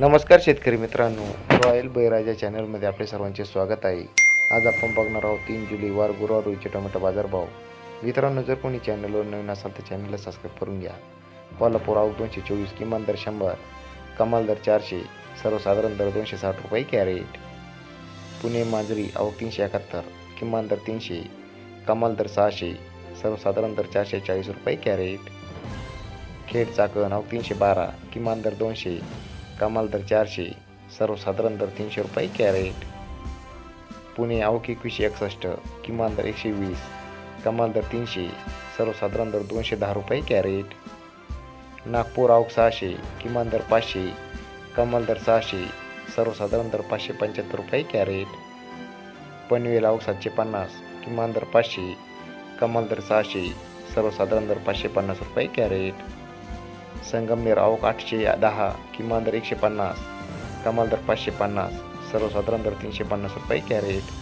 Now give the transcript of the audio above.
नमस्कार शेतकरी मित्रांनो. रॉयल बैराजा चॅनलमध्ये आपले सर्वांचे स्वागत आहे. आज आपण बघणार आहोत तीन जुलै वार गुरुवार रोजचे टोमॅटो बाजारभाव. मित्रांनो जर कोणी चॅनलवर नवीन असाल तर चॅनलला सबस्क्राईब करून घ्या. कोल्हापूर आऊट दोनशे चोवीस किमान दर शंभर कमाल दर चारशे सर्वसाधारण दर दोनशे साठ रुपये कॅरेट. पुणे मांजरी आवक तीनशे एकाहत्तर किमान दर तीनशे कमाल दर सहाशे सर्वसाधारण दर चारशे चाळीस रुपये कॅरेट. खेड चाकण आवक तीनशे बारा किमान दर दोनशे कमाल दर चारशे सर्वसाधारण दर तीनशे रुपये कॅरेट. पुणे आवक एकवीसशे एकसष्ट किमान दर एकशे वीस कमाल दर तीनशे सर्वसाधारण दर दोनशे दहा रुपये कॅरेट. नागपूर आवक सहाशे किमान दर पाचशे कमाल दर सहाशे सर्वसाधारण दर पाचशे पंच्याहत्तर रुपये कॅरेट. पनवेल आवक सातशे पन्नास किमान दर पाचशे कमाल दर सहाशे सर्वसाधारण दर पाचशे पन्नास रुपये कॅरेट. संगमनेर आवक आठशे दहा किमान दर एकशे पन्नास कमाल दर पाचशे पन्नास सर्वसाधारण दर तीनशे पन्नास रुपये कॅरेट.